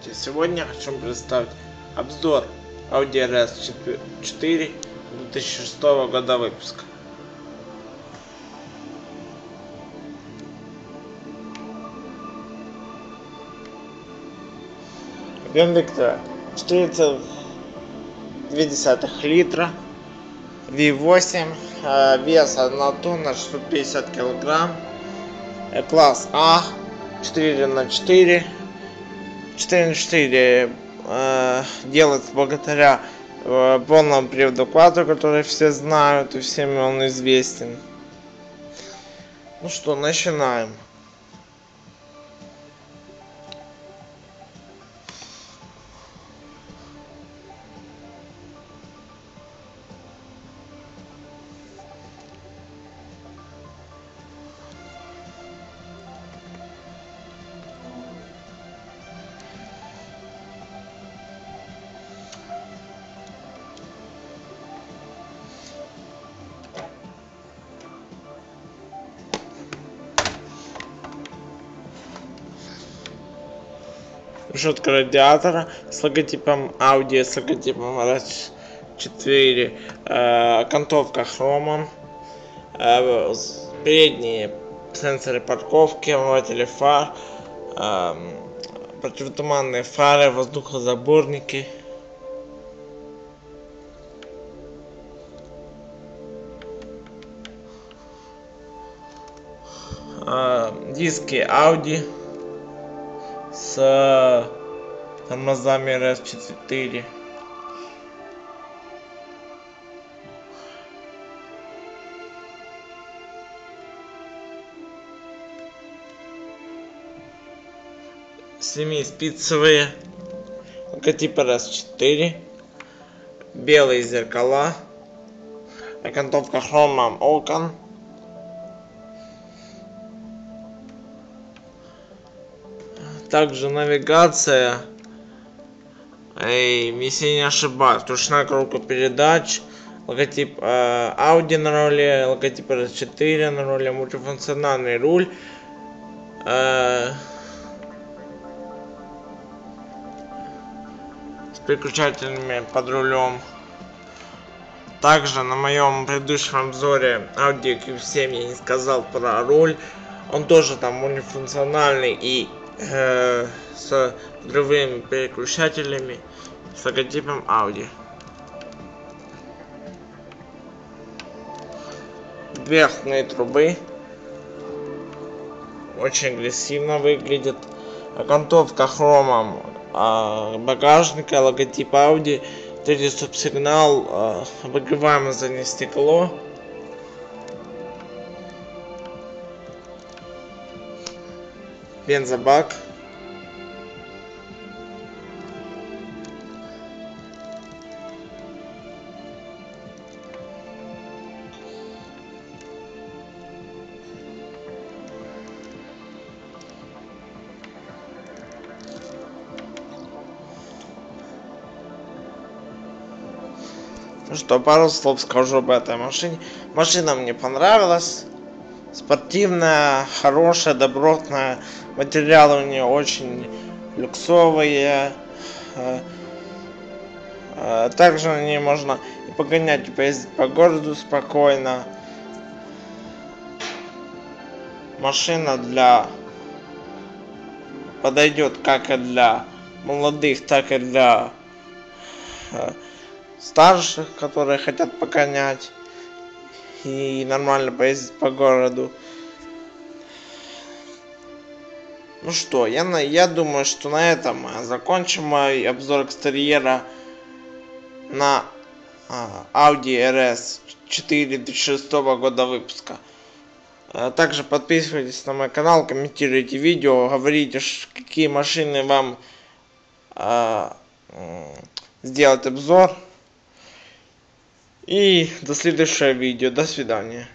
Здравствуйте! Сегодня хочу представить обзор Audi RS4 2006 года выпуска. Объем двигателя 4,2 литра V8 э, вес 1 тонна 650 килограмм класс А 4 на 4 4 на 4 э, делается благодаря э, полному приводу который все знают и всем он известен. Ну что, начинаем. Решетка радиатора с логотипом Audi, с логотипом RS4, э, окантовка хромом, э, передние сенсоры парковки, омыватели фар, э, противотуманные фары, воздухозаборники. диски Audi с тормозами RS4. Семиспицевые логотип RS4. Белые зеркала. Окантовка хромом окон. Также навигация. И если не ошибаюсь ручная коробка передач логотип э, Audi на руле логотип R4 на руле мультифункциональный руль. Э, с переключателями под рулем. Также на моем предыдущем обзоре Audi Q7 я не сказал про руль. Он тоже там мультифункциональный и э, с взрывными переключателями с логотипом Audi. Верхние трубы очень агрессивно выглядит. Окантовка хромом э, багажника, логотип Audi, третий стоп-сигнал, э, обогреваемое заднее стекло. Бензобак Ну что, пару слов скажу об этой машине. Машина мне понравилась спортивная, хорошая, добротная. Материалы у нее очень люксовые. Э, э, также на ней можно и погонять, и поездить по городу спокойно. Машина для подойдет как и для молодых, так и для э, старших, которые хотят погонять и нормально поездить по городу. Ну что, я, на, я думаю, что на этом закончим мой обзор экстерьера на а, Audi RS 4 2006 года выпуска. А, также подписывайтесь на мой канал, комментируйте видео, говорите, какие машины вам а, сделать обзор. И до следующего видео. До свидания.